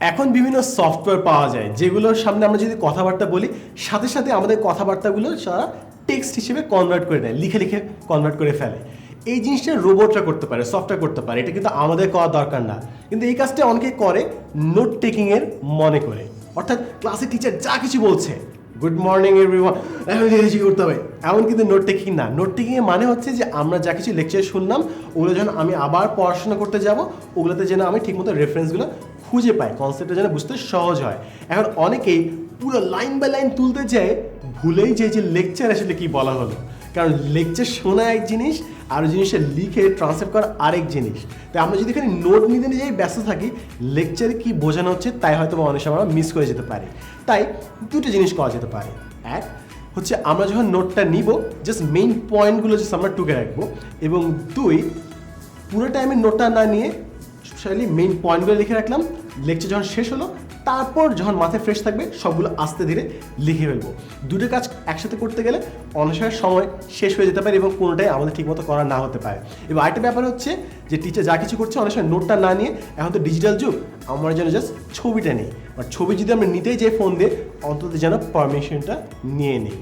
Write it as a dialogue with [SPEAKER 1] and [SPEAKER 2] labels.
[SPEAKER 1] এখন বিভিন্ন সফটওয়্যার পাওয়া যায়, যেগুলোর সামনে আমরা যদি কথাবার্তা বলি, সাথে সাথে আমাদের কথাবার্তাগুলো সারা টেক্সট হিসেবে কনভার্ট করে নেয়, লিখে লিখে কনভার্ট করে ফেলে। এই জিনিসটা রোবটরা করতে পারে সফটওয়্যার করতে পারে, এটা কিন্তু আমাদের করা দরকার না। কিন্তু এই কাজটা অনেকে করে নোট টেকিংয়ের মনে করে। অর্থাৎ ক্লাসে টিচার যা কিছু বলছে গুড মর্নিং এভরিওয়ান এমন করতে হবে। এমন কিন্তু নোট টেকিং না। নোট টেকিং মানে হচ্ছে যে আমরা যা কিছু লেকচার শুনলাম, ওগুলো যেন আমি আবার পড়াশোনা করতে যাব, ওগুলোতে যেন আমি ঠিকমতো রেফারেন্সগুলো খুঁজে পাই। কনসেপ্টটা যেন বুঝতে সহজ হয়। এখন অনেকেই পুরো লাইন বাই লাইন তুলতে যায় ভুলেই যে যে লেকচার আসলে কি বলা হলো। কারণ লেকচার শোনা এক জিনিস, আর জিনিসটা লিখে ট্রান্সলেট করা আরেক জিনিস। তাই আমরা যদি এখানে নোট নিতে নিজেই ব্যস্ত থাকি লেকচারে কি বোঝানো হচ্ছে, তাই হয়তো অনেক সময় আমরা মিস করে যেতে পারি। তাই দুটো জিনিস করা যেতে পারে। এক, হচ্ছে আমরা যখন নোটটা নিব জাস্ট মেইন পয়েন্টগুলো জাস্ট আমরা টুকে রাখব। এবং দুই, পুরো টাইমে নোটটা না নিয়ে স্পেশালি মেইন পয়েন্টগুলো লিখে রাখলাম। লেকচার যখন শেষ হলো তারপর যখন মাথায় ফ্রেশ থাকবে, সবগুলো আস্তে ধীরে লিখে ফেলব। দুটো কাজ একসাথে করতে গেলে অনেক সময় শেষ হয়ে যেতে পারে এবং কোনোটাই আমাদের ঠিকমতো করা না হতে পারে। এবং আরেকটা ব্যাপার হচ্ছে যে টিচার যা কিছু করছে অনেক সময় নোটটা না নিয়ে, এখন তো ডিজিটাল যুগ, আমার যেন জাস্ট ছবিটা নেই। বা ছবি যদি আমরা নিতেই যাই ফোন দিয়ে, অন্তত যেন পারমিশনটা নিয়ে নিই।